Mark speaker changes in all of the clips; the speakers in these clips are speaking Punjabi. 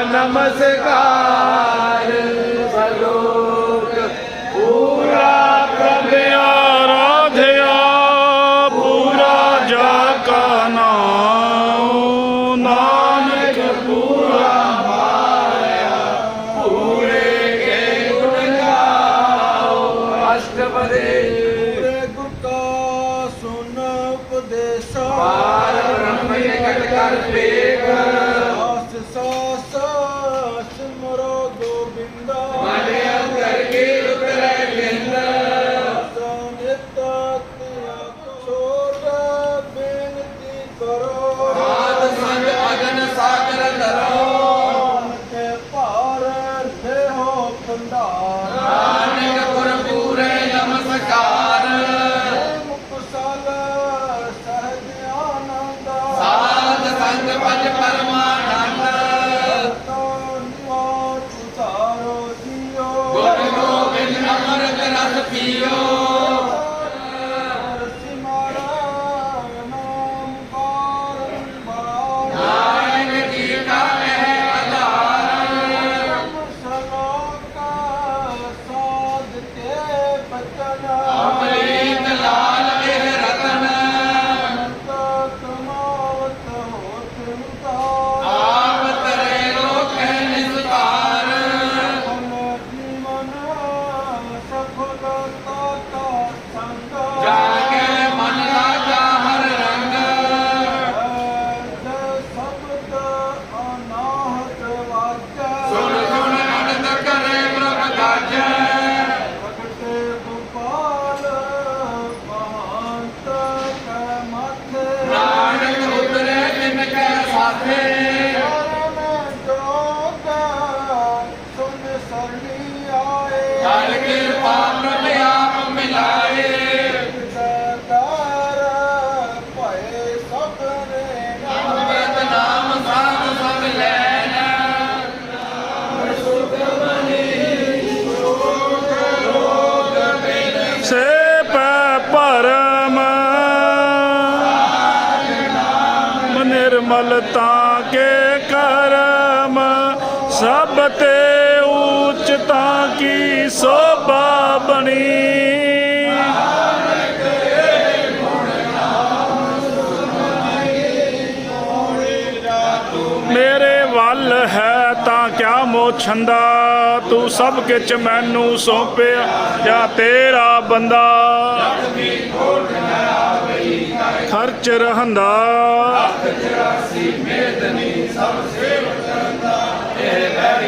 Speaker 1: को सदा नमस्कार
Speaker 2: Ratapio. ਨਿਰਮਲ ਨਿਰਮਲਤਾ ਕੇ ਕਰਮ। ਸਭ ਤੇ ਉਚਤਾ ਕੀ ਸੋਭਾ ਬਣੀ? ਮੇਰੇ ਵੱਲ ਹੈ ਤਾਂ ਕਿਆ ਮੋਛੰਦਾ? ਤੂੰ ਸਭ ਕਿਛ ਮੈਨੂੰ ਸੌਂਪਿਆ, ਜਾਂ ਤੇਰਾ ਬੰਦਾ? ਖਰਚ ਰਹੰਦਾ।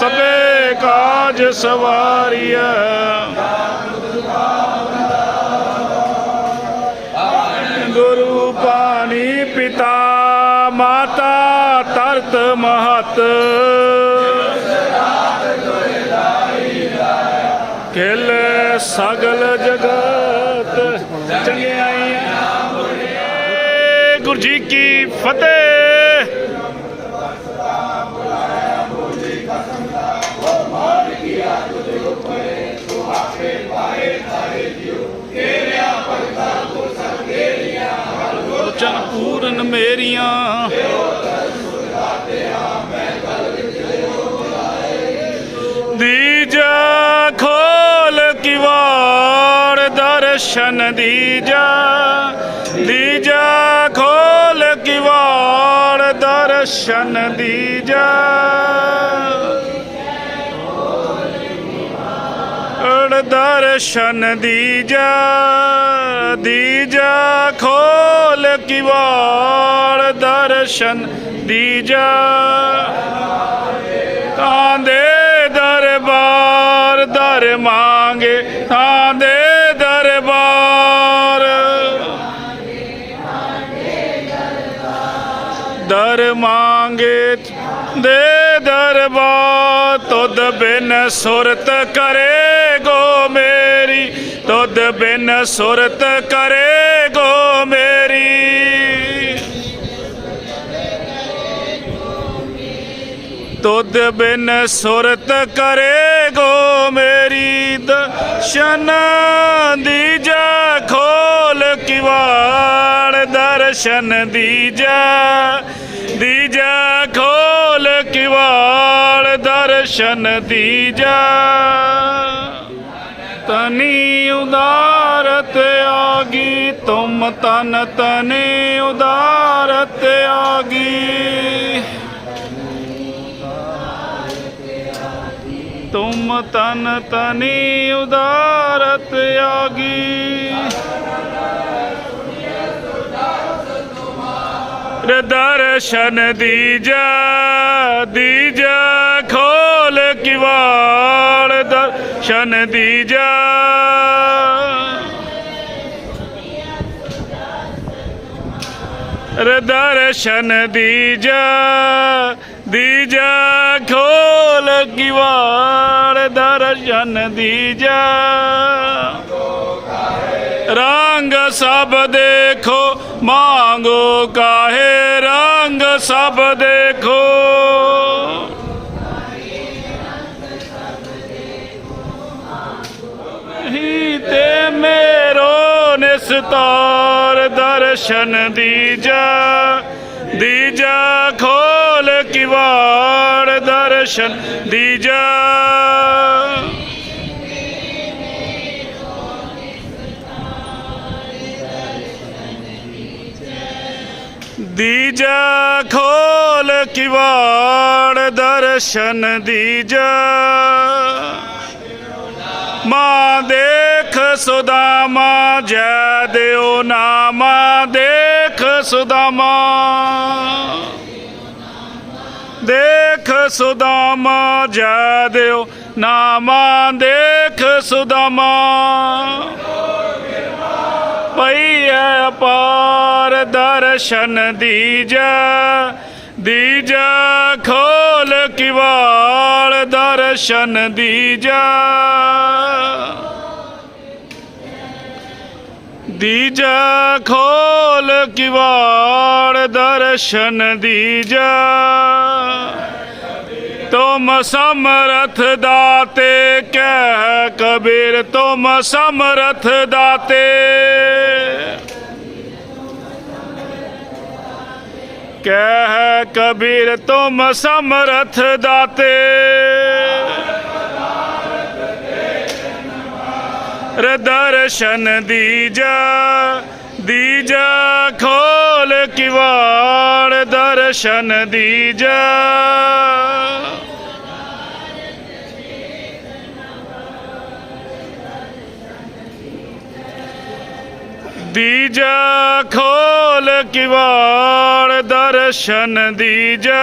Speaker 2: ਸਭੇ ਕਾਜ ਸਵਾਰੀਐ। ਗੁਰੂ ਪਾਣੀ ਪਿਤਾ ਮਾਤਾ ਤਰਤ ਮਹਤ। ਕਿਲ ਸਗਲ ਜਗਤ ਚੰਗਿਆਈਆਂ ਗੁਰੂ ਜੀ ਕੀ ਫਤਿਹ। ਪੂਰਨ ਮੇਰੀਆਂ ਦੀਜਾ ਖੋਲ ਕਿਵਾੜ ਦਰਸ਼ਨ ਦੀਜਾ। ਦੀਜਾ ਖੋਲ ਕਿਵਾੜ ਦਰਸ਼ਨ ਦੀਜਾ। ਦਰਸ਼ਨ ਦੀਜਾ ਦੀਜਾ ਖੋਲ ਕਿਵਾੜ ਦਰਸ਼ਨ ਦੀਜਾ। ਤਾਂ ਦਰਬਾਰ, ਦਰ ਮੰਗੇ ਤਾਂਦੇ ਦਰਬਾਰ। ਦਰ ਮੰਗੇ, ਦੇ ਦਰਬਾਰ, ਤੁਧ ਬਿਨ ਸੁਰਤ ਕਰੇ। ਗੋ ਮੇਰੀ, ਤੁਧ ਬਿਨ ਸੁਰਤ ਕਰੇ ਗੋ ਮੇਰੀ। ਤੁਧ ਬਿਨ ਸੁਰਤ ਕਰੇ ਗੋ ਮੇਰੀ, ਦਰਸ਼ਨ ਦੀਜਾ ਖੋਲ ਕਿਵਾੜ, ਦਰਸ਼ਨ ਦੀਜਾ ਦੀਜਾ ਖੋਲ ਕਿਵਾੜ, ਦਰਸ਼ਨ ਦੀਜਾ। ਤਨੀ ਉਦਾਰਤ ਆਗੀ, ਤੁਮ ਤਨ ਤਨੀ ਉਦਾਰਤ ਆਗੀ। ਤੁਮ ਤਨ ਤਨੀ ਉਦਾਰਤ ਆਗੀ। ਰ ਦਰਸ਼ਨ ਦੀਜਾ ਦੀਜਾ। ਦਰਸ਼ਨ ਦੀਜਾ ਰ ਦਰਸ਼ਨ ਦੀਜਾ ਦੀਜਾ ਖੋਲ ਕਿਵਾੜ, ਦਰਸ਼ਨ ਦੀਜਾ ਰੰਗ ਸਭ ਦੇਖੋ, ਮੰਗੋ ਕਾਹੇ, ਰੰਗ ਸਭ ਦੇਖੋ। ਤੇ ਮੇਰੋ ਨਿਸਤਾਰ ਦਰਸ਼ਨ ਦੀਜਾ ਦੀਜਾ ਖੋਲ ਕਿਵਾੜ ਦਰਸ਼ਨ ਦੀਜਾ। ਦੀਜਾ ਖੋਲ ਕਿਵਾੜ ਦਰਸ਼ਨ ਦੀਜਾ, ਮਾਂ ਦੇ ਦੇਖ ਸੁਦਾਮਾ ਜੈ ਦਿਓ ਨਾਮਾ, ਦੇਖ ਸੁਦਾਮਾ ਦੇਖ ਸੁਦਾਮਾ ਜੈ ਦਿਓ ਨਾਮਾ, ਦੇਖ ਸੁਦਾਮਾ ਪਈ ਹੈ ਅਪਾਰ ਦਰਸ਼ਨ ਦੀਜਾ ਦੀਜਾ ਖੋਲ ਕਿਵਾੜ ਦਰਸ਼ਨ ਦੀਜਾ। ਦੀਜਾ ਖੋਲ ਕਿਵਾੜ ਦਰਸ਼ਨ ਦੀਜਾ ਤੁਮ ਸਮਰਥ ਦਾਤੇ ਕਹਿ ਕਬੀਰ ਤੁਮ ਸਮਰਥ ਦਾਤੇ ਕਹਿ ਕਬੀਰ ਤੁਮ ਸਮਰਥ ਦਾਤੇ ਦਰਸ਼ਨ ਦੀਜਾ ਦੀਜਾ ਖੋਲ ਕਿਵਾੜ ਦਰਸ਼ਨ ਦੀਜਾ। ਦੀਜਾ ਖੋਲ ਕਿਵਾੜ ਦਰਸ਼ਨ ਦੀਜਾ।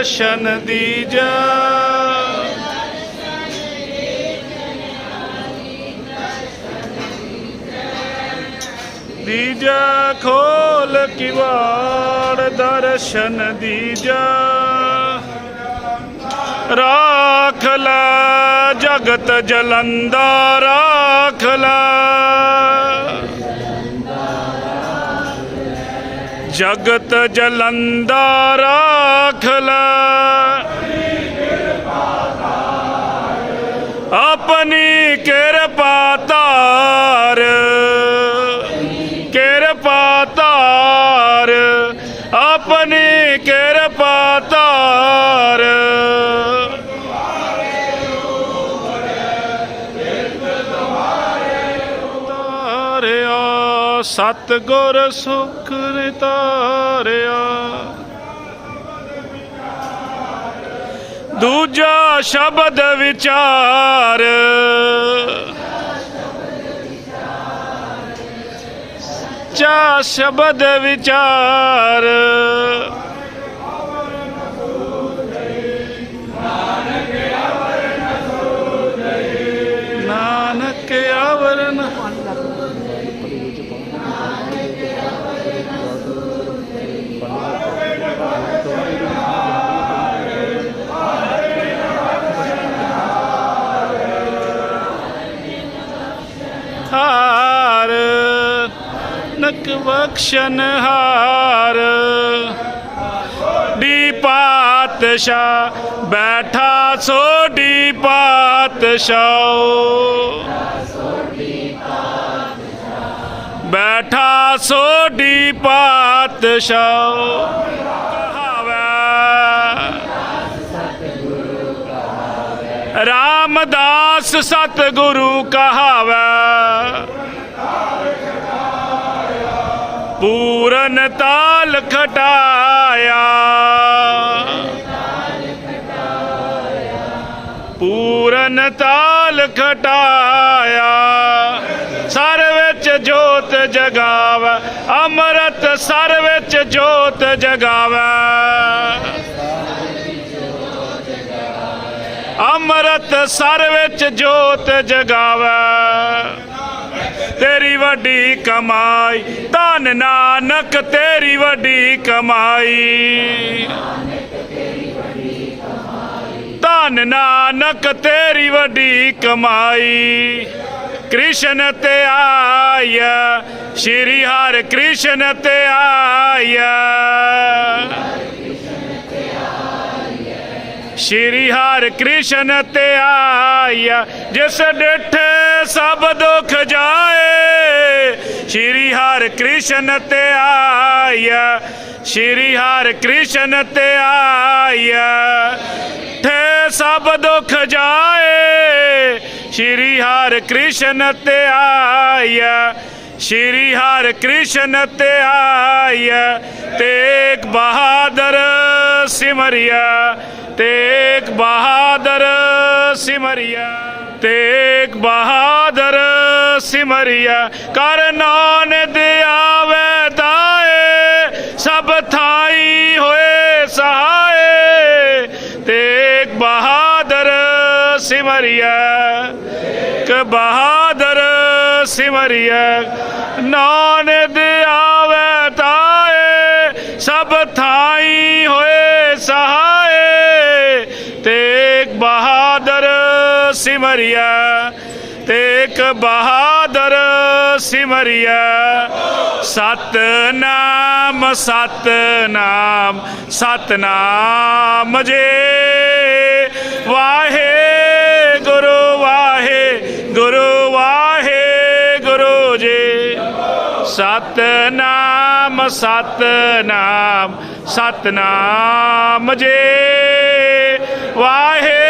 Speaker 2: ਦਰਸ਼ਨ ਦੀਜਾ। ਦੀਜਾ ਖੋਲ ਕਿਵਾੜ ਦਰਸ਼ਨ ਦੀਜਾ। ਰਾਖ ਲੈ ਜਗਤ ਜਲੰਦਾ ਰਾਖ ਲੈ। ਜਗਤ ਜਲੰਦਾ ਰਾਖ ਰਾਖਲ ਆਪਣੀ ਕਿਰਪਾ ਧਾਰ ਕਿਰਪਾ ਧਾਰ ਆਪਣੀ ਕਿਰਪਾ ਧਾਰ। ਸਤ ਗੁਰ ਸੁਖ ਰਿਤਾਰਿਆ ਦੂਜਾ ਸ਼ਬਦ ਵਿਚਾਰ। ਚਾ ਸ਼ਬਦ ਵਿਚਾਰ। ਨਕ ਬਖਸ਼ਨ ਹਾਰ। ਡੀ ਪਾਤਸ਼ਾਹ ਬੈਠਾ ਸੋਡੀ ਪਾਤਸ਼ਾਹ। ਬੈਠਾ ਸੋਡੀ ਪਾਤਸ਼ਾਹ। ਕਹਾਵੈ। ਰਾਮਦਾਸ ਸਤਿਗੁਰੂ ਕਹਾਵੈ। ਪੂਰਨ ਤਾਲ ਖਟਾਇਆ। ਪੂਰਨ ਤਾਲ ਖਟਾਇਆ। ਸਰ ਵਿੱਚ ਜੋਤ ਜਗਾਵੈ, ਅੰਮ੍ਰਿਤ ਸਰ ਵਿੱਚ ਜੋਤ ਜਗਾਵੈ। ਅੰਮ੍ਰਿਤ ਸਰ ਵਿੱਚ ਜੋਤ ਜਗਾਵੈ। ਤੇਰੀ ਵੱਡੀ ਕਮਾਈ, ਧਨ ਨਾਨਕ ਤੇਰੀ ਵੱਡੀ ਕਮਾਈ। ਧਨ ਨਾਨਕ ਤੇਰੀ ਵੱਡੀ ਕਮਾਈ। ਕ੍ਰਿਸ਼ਨ ਤੇ ਆਇਆ, ਸ਼੍ਰੀ ਹਰਿ ਕ੍ਰਿਸ਼ਨ ਤੇ ਆਇਆ। ਸ਼੍ਰੀ ਹਰਿ ਕ੍ਰਿਸ਼ਨ ਤੇ ਆਇਆ, ਜਿਸ ਡਿਠੇ ਸਭ ਦੁੱਖ ਜਾਏ। ਸ਼੍ਰੀ ਹਰਿ ਕ੍ਰਿਸ਼ਨ ਤੇ ਆਇਆ, ਸ਼੍ਰੀ ਹਰਿ ਕ੍ਰਿਸ਼ਨ ਤੇ ਆਇਆ। ਠੇ ਸਭ ਦੁੱਖ ਜਾਏ, ਸ਼੍ਰੀ ਹਰਿ ਕ੍ਰਿਸ਼ਨ ਤੇ ਆਇਆ। ਸ਼੍ਰੀ ਹਰਿ ਕ੍ਰਿਸ਼ਨ ਤੇ ਆਇਆ, ਤੇਗ ਬਹਾਦਰ ਸਿਮਰਿਆ। ਤੇਗ ਬਹਾਦਰ ਸਿਮਰਿਆ, ਤੇਗ ਬਹਾਦਰ ਸਿਮਰਿਆ, ਕਰ ਨਾਨਕ ਆਵੇ ਤਾਏ, ਸਭ ਥਾਈ ਹੋਏ ਸਹਾਏ। ਤੇਗ ਬਹਾਦਰ ਸਿਮਰਿਆ ਕ ਬਹਾਦਰ ਸਿਮਰਿਆ, ਨਾਨਕ ਆਵੇ ਸਿਮਰਿਆ ਤੇਗ ਬਹਾਦਰ ਸਿਮਰਿਆ ਸਤਨਾਮ ਸਤਨਾਮ ਸਤਨਾਮ ਜੇ। ਵਾਹੇ ਗੁਰੂ ਵਾਹੇ ਗੁਰੂ ਵਾਹੇ ਗੁਰੂ ਜੇ। ਸਤਨਾਮ ਸਤਨਾਮ ਸਤਨਾਮ ਜੇ। ਵਾਹੇ